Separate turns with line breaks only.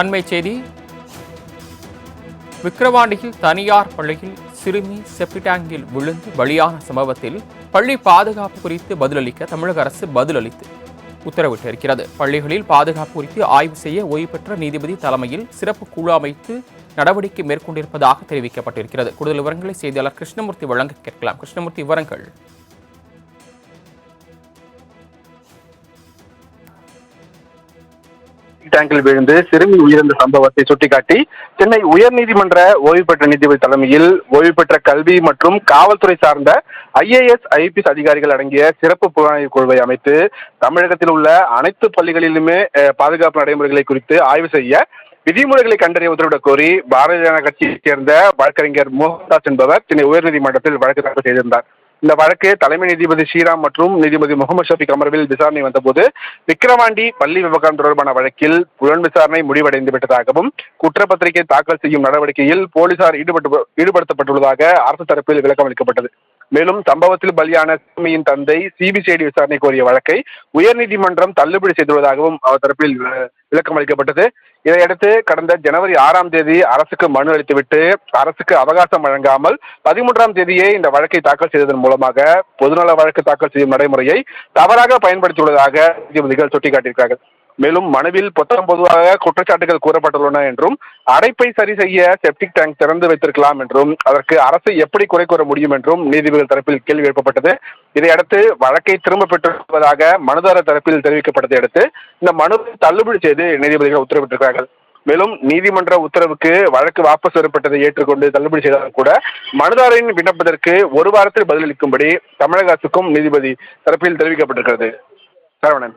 அண்மை செய்தி. விக்கிரவாண்டியில் தனியார் பள்ளியில் சிறுமி செப்டிடாங்கில் விழுந்து பலியான சம்பவத்தில் பள்ளி பாதுகாப்பு குறித்து பதிலளிக்க தமிழக அரசு பதிலளித்து உத்தரவிட்டிருக்கிறது பள்ளிகளில் பாதுகாப்பு குறித்து ஆய்வு செய்ய ஓய்வு பெற்ற நீதிபதி தலைமையில் சிறப்பு குழு அமைத்து நடவடிக்கை மேற்கொண்டிருப்பதாக தெரிவிக்கப்பட்டிருக்கிறது. கூடுதல் விவரங்களை செய்தியாளர் கிருஷ்ணமூர்த்தி வழங்க கேட்கலாம். கிருஷ்ணமூர்த்தி விவரங்கள்.
டேங்கில் விழுந்து சிறுமி உயிரிழந்த சம்பவத்தை சுட்டிக்காட்டி சென்னை உயர்நீதிமன்ற ஓய்வு பெற்ற நீதிபதி தலைமையில் ஓய்வு பெற்ற கல்வி மற்றும் காவல்துறை சார்ந்த ஐஏஎஸ் ஐபிஎஸ் அதிகாரிகள் அடங்கிய சிறப்பு புலனாய்வு குழுவை அமைத்து தமிழகத்தில் உள்ள அனைத்து பள்ளிகளிலுமே பாதுகாப்பு நடைமுறைகளை குறித்து ஆய்வு செய்ய விதிமுறைகளை கண்டறிய உத்தரவிடக் கோரி பாரதிய ஜனதா கட்சியைச் சேர்ந்த வழக்கறிஞர் மோகன்தாஸ் என்பவர் சென்னை உயர்நீதிமன்றத்தில் வழக்கு தாக்கல் செய்திருந்தார். இந்த வழக்கு தலைமை நீதிபதி ஸ்ரீராம் மற்றும் நீதிபதி முகமது ஷபிக் அமர்வில் விசாரணை வந்தபோது விக்கிரவாண்டி பள்ளி விவகாரம் தொடர்பான வழக்கில் புலன் விசாரணை முடிவடைந்து விட்டதாகவும் குற்றப்பத்திரிகை தாக்கல் செய்யும் நடவடிக்கையில் போலீசார் ஈடுபட்டு ஈடுபடுத்தப்பட்டுள்ளதாக அரசு தரப்பில் விளக்கம் அளிக்கப்பட்டது மேலும் சம்பவத்தில் பலியான சிறுமியின் தந்தை சிபிசிஐடி விசாரணை கோரிய வழக்கை உயர்நீதிமன்றம் தள்ளுபடி செய்துள்ளதாகவும் அவர் தரப்பில் விளக்கம் அளிக்கப்பட்டது. இதையடுத்து கடந்த ஜனவரி ஆறாம் தேதி அரசுக்கு மனு அளித்துவிட்டு அரசுக்கு அவகாசம் வழங்காமல் பதிமூன்றாம் தேதியே இந்த வழக்கை தாக்கல் செய்ததன் மூலமாக பொதுநல வழக்கு தாக்கல் செய்யும் நடைமுறையை தவறாக பயன்படுத்தியுள்ளதாக நீதிபதிகள் சுட்டிக்காட்டியிருக்கிறார்கள். மேலும் மனுவில் பொத்தம் பொதுவாக குற்றச்சாட்டுகள் கூறப்பட்டுள்ளன என்றும் அடைப்பை சரி செய்ய செப்டிக் டேங்க் திறந்து வைத்திருக்கலாம் என்றும் அதற்கு அரசு எப்படி குறை கூற முடியும் என்றும் நீதிபதிகள் தரப்பில் கேள்வி எழுப்பப்பட்டது. இதையடுத்து வழக்கை திரும்ப பெற்றுவதாக மனுதாரர் தரப்பில் தெரிவிக்கப்பட்டதை அடுத்து இந்த மனுவை தள்ளுபடி செய்து நீதிபதிகள் உத்தரவிட்டிருக்கிறார்கள். மேலும் நீதிமன்ற உத்தரவுக்கு வழக்கு வாபஸ் பெறப்பட்டதை ஏற்றுக்கொண்டு தள்ளுபடி செய்தாலும் கூட மனுதாரரின் விண்ணப்பத்திற்கு ஒரு வாரத்தில் பதிலளிக்கும்படி தமிழக அரசுக்கும் நீதிபதி தரப்பில் தெரிவிக்கப்பட்டிருக்கிறது. சரவணன்.